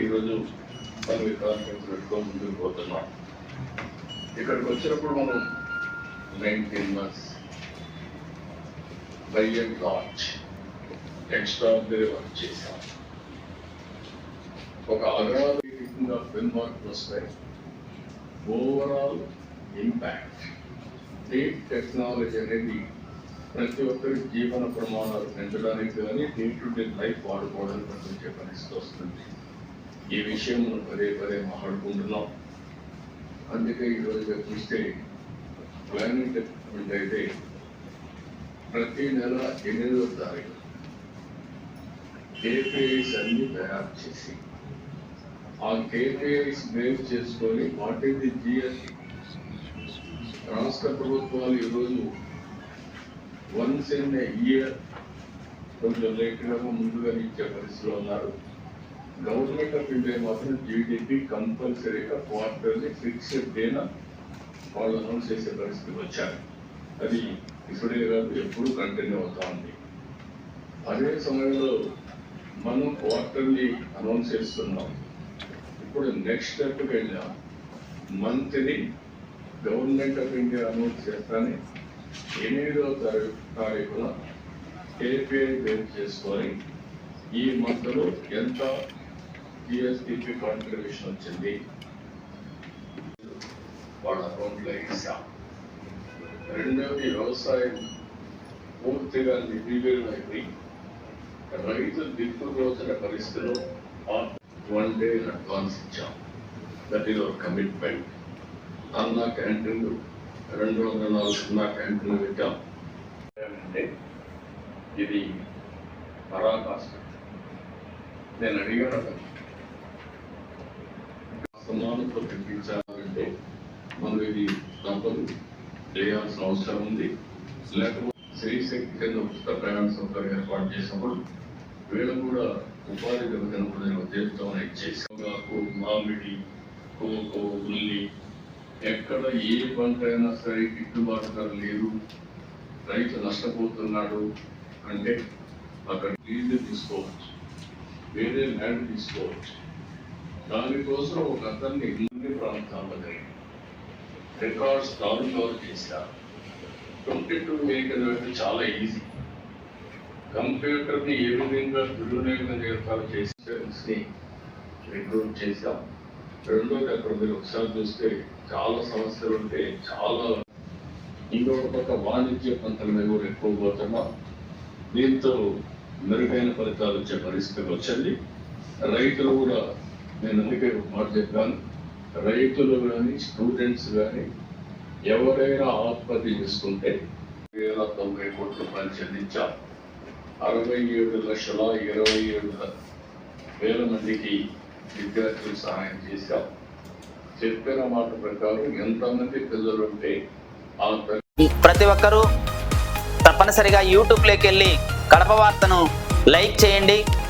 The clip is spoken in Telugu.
ఈరోజు మనం ఈ పెట్టుకొని ముందుకు పోతున్నాం. ఇక్కడికి వచ్చినప్పుడు మనం nineteen months by and launch extraordinary work చేశాం. ఒక అగ్రాధికంగా ఫిల్మ్ వర్క్ వస్తాయి ఓవరాల్ ఇంపాక్ట్ డీప్ టెక్నాలజీ అనేది ప్రతి ఒక్కరి జీవన ప్రమాణాలు పెంచడానికి కానీ డే టు డే లైఫ్ వాడుకోవడానికి కొంచెం పరిస్థితి వస్తుంది. ఈ విషయం మనం పదే పదే మాట్లాడుకుంటున్నాం. అందుకే ఈరోజు చూస్తే ప్లానింగ్ డెవలప్మెంట్ అయితే ప్రతి నెల ఎనిమిదో తారీఖు కేపీఐస్ అన్ని తయారు చేసి ఆ కేపీఐస్ బేస్ చేసుకొని వాట్ ఈస్ ది జిఎస్టీ రాష్ట్ర ప్రభుత్వాలు ఈరోజు వన్స్ ఇన్ ఇయర్ కొంచెం లేట్గా ముందుగా ఇచ్చే పరిస్థితిలో ఉన్నారు. గవర్నమెంట్ ఆఫ్ ఇండియా మాత్రం జీడిపి కంపల్సరీగా క్వార్టర్లీ ఫిక్స్డ్ డేన వాళ్ళు అనౌన్స్ చేసే పరిస్థితి వచ్చారు అది ఇప్పుడే కాదు ఎప్పుడు కంటిన్యూ అవుతా ఉంది అదే సమయంలో మనం క్వార్టర్లీ అనౌన్స్ చేస్తున్నాం ఇప్పుడు నెక్స్ట్ స్టెప్కి వెళ్ళాం monthly government of India announce చేస్తానే ఎనిమిదవ తారీఖు తారీఖున ఏపీఐ బేస్ చేసుకొని ఈ మంత్లో ఎంత జిఎస్టిపి కాంట్రిబ్యూషన్ వచ్చింది. వాళ్ళ అకౌంట్లో ఇస్తాం రెండవది వ్యవసాయం పూర్తిగా నిర్వీర్యం అయిపోయి రైతు దిక్కుపోతున్న పరిస్థితిలో వన్ డే అడ్వాన్స్ ఇచ్చాం. That is our commitment Anna క్యాంటీన్లు రెండు వందల నాలుగు సున్నా క్యాంటీన్లు పెట్టాం. అంటే ఇది పరాకాష్ట. నేను అడిగాను సమానంతో తగ్గించాలంటే మనం ఇది తప్పదు. చేయాల్సిన అవసరం ఉంది. లేకపోతే శక్తి కింద ఉచిత ప్రయాణ సౌకర్యం ఏర్పాటు చేసినప్పుడు వీళ్ళు కూడా ఉపాధి కలుగుతున్న ఉద్దేశంతో ఇచ్చేసాకు మామిడి కోకో ఉల్లి ఎక్కడ ఏ పంట అయినా సరే గిట్టుబాటు ధర లేదు. రైతు నష్టపోతున్నాడు అంటే అక్కడ లీజు తీసుకోవచ్చు. వేరే ల్యాండ్ తీసుకోవచ్చు. దానికోసం ఒక అతన్ని ఇన్ని ప్రాంతాల్లో జరిగింది రికార్డ్స్ డౌన్లోడ్ చేశారు ట్వంటీ టూ మేకర్ అంటే చాలా ఈజీ. కంప్యూటర్ని ఏ విధంగా దుర్వినియోగం ఏర్పాటు చేసి రిక్రూట్ చేశాం. రెండోది అక్కడ మీరు ఒకసారి చూస్తే చాలా సమస్యలు ఉంటే చాలా ఇంకొక పక్క వాణిజ్య పంటల మీద కూడా ఎక్కువ పోతున్నాం. దీంతో మెరుగైన ఫలితాలు వచ్చే పరిస్థితి వచ్చింది రైతులు కూడా నేను అందుకే మాట చెప్పాను రైతులు కానీ స్టూడెంట్స్ కానీ ఎవరైనా ఆత్మహత్య చేసుకుంటే వేల తొంభై కోట్ల రూపాయలు చెల్లించాం అరవై ఏడు లక్షల ఇరవై ఏడు వేల మందికి విద్యార్థులు సహాయం చేశాం. చెప్పిన మాట ప్రకారం ఎంతమంది పిల్లలు ఉంటే ఆ ప్రతి ఒక్కరూ తప్పనిసరిగా యూట్యూబ్లోకి వెళ్ళి కడప వార్తను లైక్ చేయండి.